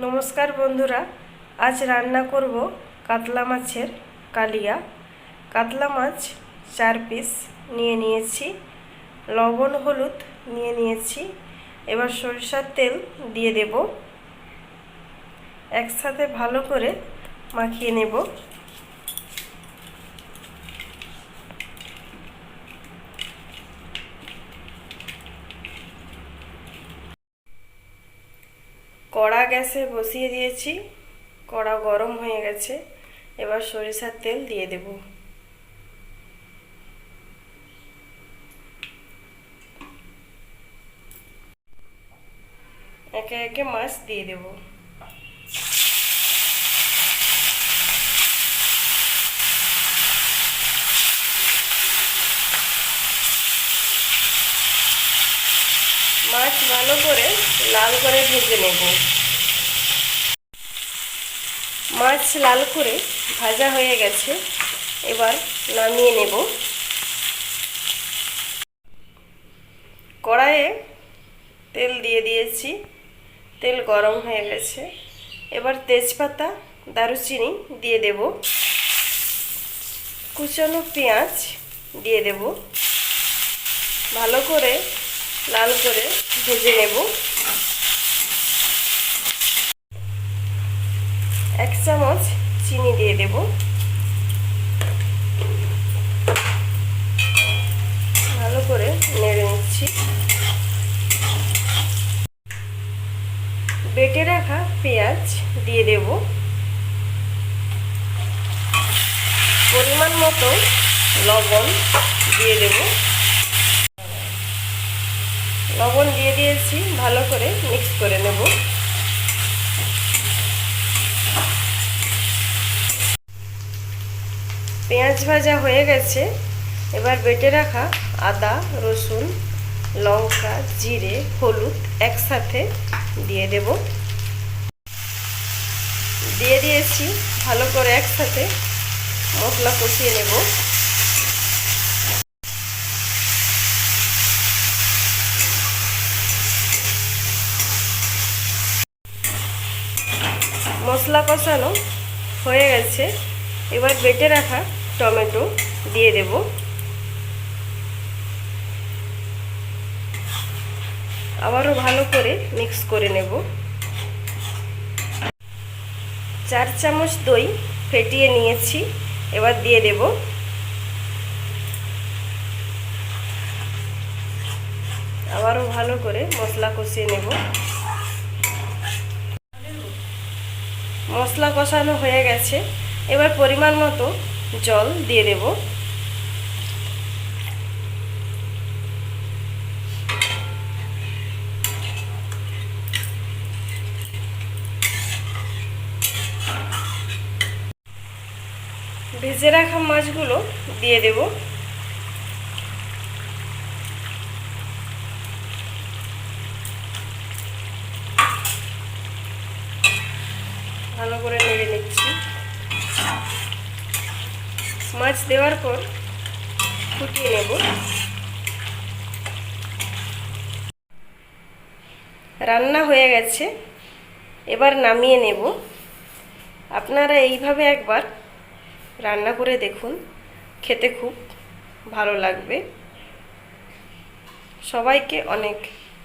নমস্কার বন্ধুরা, আজ রান্না করব কাতলা মাছের কালিয়া। কাতলা মাছ চার পিস নিয়ে নিয়েছি, লবণ, হলুদ নিয়ে নিয়েছি, এবার সরিষার তেল দিয়ে দেব। একসাথে ভালো করে মাখিয়ে নেব। কড়া গ্যাসে বসিয়ে দিয়েছি, কড়া গরম হয়ে গেছে, এবার সরিষার তেল দিয়ে দেব। একে একে মাছ দিয়ে দেব। মাছ ভালো করে লাল করে ভেজে নেব। মাছ লাল করে ভাজা হয়ে গেছে, এবার নামিয়ে নেব। কড়াইয়ে তেল দিয়ে দিয়েছি, তেল গরম হয়ে গেছে। এবার তেজপাতা, দারুচিনি দিয়ে দেব। কুচানো পেঁয়াজ দিয়ে দেব। ভালো করে লাল করে ভেজে নেব। এক চামচ চিনি দিয়ে দেব। ভালো করে নেড়ে নিচ্ছি। বেটে রাখা পেঁয়াজ দিয়ে দেব। পরিমাণ মতো লবণ দিয়ে দেবো। লবণ দিয়ে দিয়েছি, ভালো করে মিক্স করে নেব। পেঁয়াজ ভাজা হয়ে গেছে। এবার বেটে রাখা আদা, রসুন, লঙ্কা, জিরে, হলুদ একসাথে দিয়ে দেব। দিয়ে দিয়েছি, ভালো করে একসাথে মশলা কষিয়ে নেব। মশলা কষানো হয়ে গেছে। এবার বেটে রাখা টমেটো দিয়ে দেব। আবারও ভালো করে মিক্স করে নেব। চার চামচ দই ফেটিয়ে নিয়েছি, এবার দিয়ে দেব। আবারও ভালো করে মশলা কষিয়ে নেব। মশলা কষানো হয়ে গেছে। এবার পরিমাণ মতো জল দিয়ে দেব। ভেজে রাখা মাছগুলো দিয়ে দেব। ভালো করে নেড়ে নিচ্ছি। মাছ দেওয়ার পর ফুটিয়ে নেব। রান্না হয়ে গেছে। এবার নামিয়ে নেব। আপনারা এইভাবে একবার রান্না করে দেখুন। খেতে খুব ভালো লাগবে। সবাইকে অনেক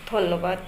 ধন্যবাদ।